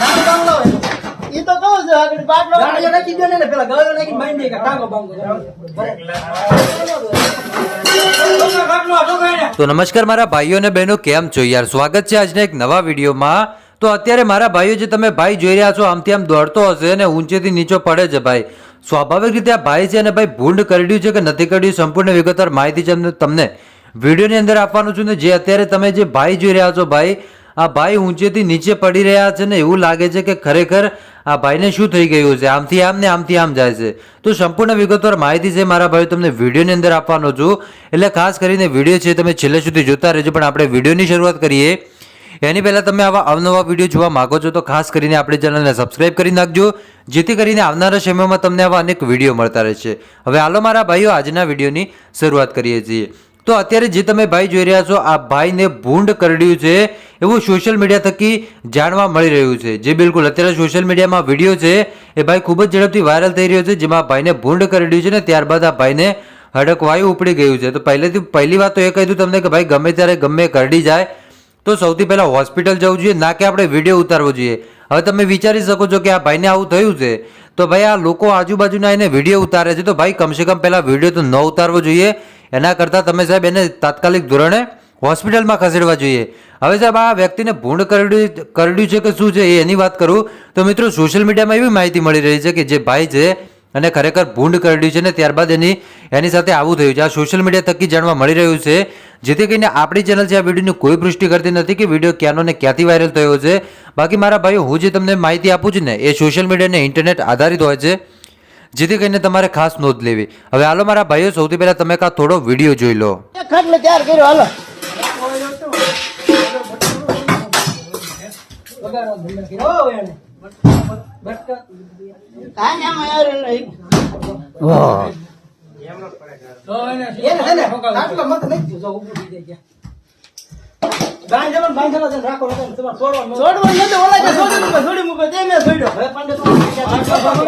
નાનો બંગલો હોય. ઈ તો કહું છું આગળ બાટલો ગાડીઓ નાખી દો ને ને પેલા ગાળો નાખીને બાંધી કે ટાંગો બાંગો. છોકરા ખાટલો, છોકરા એને. તો નમસ્કાર મારા ભાઈઓ અને બહેનો કેમ છો યાર સ્વાગત છે આજના એક નવા વિડીયોમાં તો અત્યારે મારા ભાઈઓ જે તમે ભાઈ જોઈ રહ્યા છો આમથી આમ દોડતો હશે અને ઊંચેથી નીચો પડે છે ભાઈ સ્વાભાવિક રીતે આ ભાઈ છે અને ભાઈ ભૂંડ કરડ્યું છે કે નથી કરડ્યું સંપૂર્ણ વિગતવાર માહિતી છે તમને વિડીયોની અંદર આપવાનું છું ને જે અત્યારે તમે જે ભાઈ જોઈ રહ્યા છો ભાઈ આ ભાઈ ઊંચેથી નીચે પડી રહ્યા છે ને એવું લાગે છે કે ખરેખર આ ભાઈને શું થઈ ગયું છે? આમથી આમ ને આમથી આમ જાય છે. તો સંપૂર્ણ વિગતવાર માહિતી છે મારા ભાઈ તમને વિડીયોની અંદર આપવાનો છું. એટલે ખાસ કરીને વીડિયો છે તમે છેલ્લે સુધી જોતા રહેજો, પણ આપણે વિડીયોની શરૂઆત કરીએ. એની પહેલાં તમે આવા અવનવા વીડિયો જોવા માંગો છો તો ખાસ કરીને આપણી ચેનલને સબસ્ક્રાઇબ કરી નાખજો, જેથી કરીને આવનારા સમયમાં તમને આવા અનેક વીડિયો મળતા રહેશે. હવે હાલો મારા ભાઈઓ, આજના વિડીયોની શરૂઆત કરીએ છીએ. તો અત્યારે જે તમે ભાઈ જોઈ રહ્યા છો, આ ભાઈને ભૂંડ કરડ્યું છે. એવું સોશિયલ મીડિયા થકી જાણવા મળી રહ્યું છે. જે બિલકુલ અત્યારે સોશિયલ મીડિયામાં વીડિયો છે, એ ભાઈ ખૂબ જ ઝડપથી વાયરલ થઈ રહ્યો છે, જેમાં ભાઈને ભૂંડ કરડ્યું છે ને ત્યારબાદ આ ભાઈને હડકવાયું ઉપડી ગયું છે. તો પહેલેથી, પહેલી વાત તો એ કહી દઉં તમને કે ભાઈ ગમે ત્યારે ગમે કરડી જાય, તો સૌથી પહેલાં હોસ્પિટલ જવું જોઈએ, ના કે આપણે વીડિયો ઉતારવો જોઈએ. હવે તમે વિચારી શકો છો કે આ ભાઈને આવું થયું છે, તો ભાઈ આ લોકો આજુબાજુના એને વીડિયો ઉતારે છે. તો ભાઈ કમસે કમ પહેલાં વીડિયો તો ન ઉતારવો જોઈએ. એના કરતાં તમે સાહેબ એને તાત્કાલિક ધોરણે હોસ્પિટલમાં ખસેડવા જોઈએ. હવે સાહેબ, આ વ્યક્તિને ભૂંડ કરડ્યું કરડ્યું છે કે શું છે એની વાત કરું? તો મિત્રો સોશિયલ મીડિયામાં એવી માહિતી મળી રહી છે કે જે ભાઈ છે અને ખરેખર ભૂંડ કરડ્યું છે ને ત્યારબાદ એની એની સાથે આવું થયું છે. આ સોશિયલ મીડિયા થકી જાણવા મળી રહ્યું છે. જેથી કરીને આપણી ચેનલ છે, આ વિડીયોની કોઈ પુષ્ટિ કરતી નથી કે વીડિયો ક્યાંનો ને ક્યાંથી વાયરલ થયો છે. બાકી મારા ભાઈઓ, હું જે તમને માહિતી આપું છું ને, એ સોશિયલ મીડિયા ને ઇન્ટરનેટ આધારિત હોય છે. જેથી કરીને તમારે ખાસ નોંધ લેવી. હવે હાલો મારા ભાઈઓ, સૌથી પહેલા તમે કાં થોડો વીડિયો જોઈ લો. કર્યો, હાલો. છોડવાનું. છોડવાનું છોડી મૂકે છોડી મૂકો, તે મેં છોડ્યો. હવે પાંડે તો પાંડે